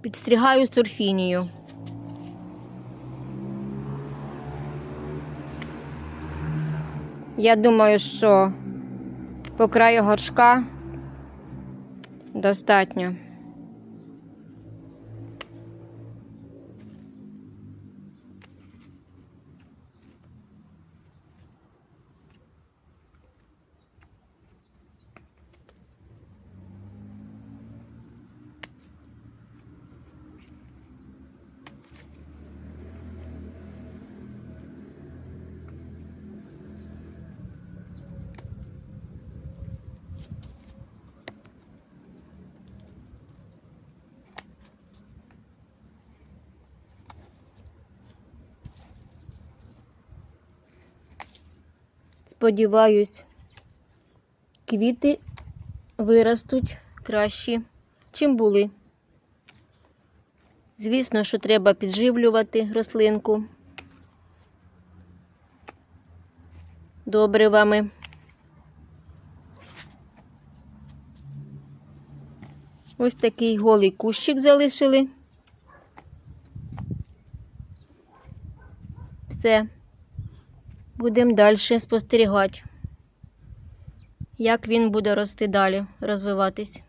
Підстригаю сурфінію. Я думаю, що по краю горшка достатньо. Сподіваюсь, квіти виростуть кращі, чим були. Звісно, що треба підживлювати рослинку добривами. Ось такий голий кущик залишили. Все. Будемо далі спостерігати, як він буде рости далі, розвиватись.